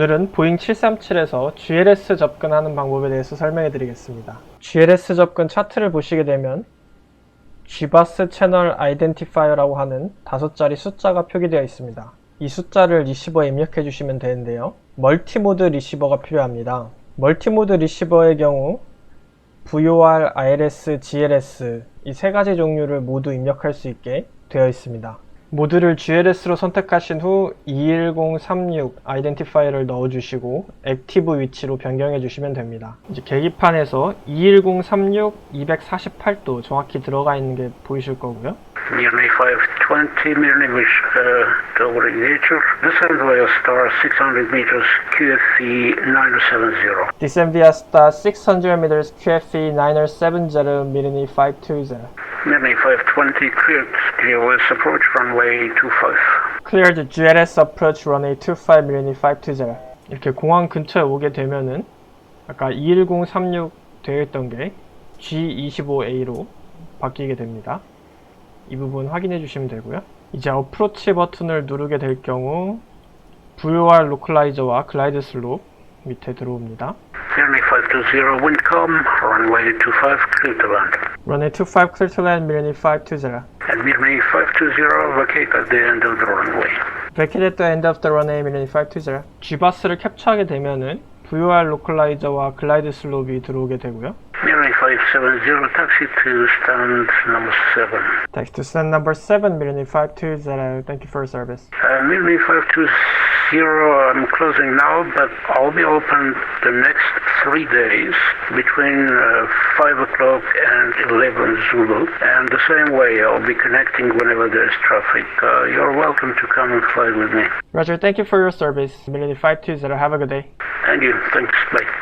오늘은 보잉 737에서 GLS 접근하는 방법에 대해서 설명해 드리겠습니다. GLS 접근 차트를 보시게 되면 GBUS 채널 아이덴티파이어라고 하는 다섯 자리 숫자가 표기되어 있습니다. 이 숫자를 리시버에 입력해 주시면 되는데요. 멀티모드 리시버가 필요합니다. 멀티모드 리시버의 경우 VOR, ILS, GLS 이 세 가지 종류를 모두 입력할 수 있게 되어 있습니다. 모드를 GLS로 선택하신 후 21036 아이덴티파이어를 넣어주시고 액티브 위치로 변경해 주시면 됩니다. 이제 계기판에서 21036 248도 정확히 들어가 있는 게 보이실 거고요. Nearly 520 millimeters uh, over nature. Descend via star 600 meters QFE 970. Descend via star 600 meters QFE 970 Mini 520. Nearly 520 cleared GLS approach runway 25. Cleared GLS approach runway 25 Mini 520. 이렇게 공항 근처에 오게 되면은 아까 21036 되어 있던 게 G25A로 바뀌게 됩니다. 이 부분 확인해 주시면 되고요. 이제 어프로치 버튼을 누르게 될 경우 VOR 로컬라이저와 글라이드 슬롭 밑에 들어옵니다. Nearly 520 wind calm. Runway 25 clear to land. Runway 25 clear to land, Mini 520. And nearly 520 vacate at the end of the runway. Vacate at the end of the runway, Mini 520. G바스를 캡처하게 되면은 VOR 로컬라이저와 글라이드 슬롭이 들어오게 되고요. Nearly 570 taxi to stand number 7. Text to send number 7, Mini 520. Thank you for your service. Uh, Mini 520, I'm closing now, but I'll be open the next three days between uh, 5 o'clock and 11 Zulu. And the same way, I'll be connecting whenever there's traffic. Uh, you're welcome to come and fly with me. Roger, thank you for your service, Mini 520. Have a good day. And you, thanks, bye.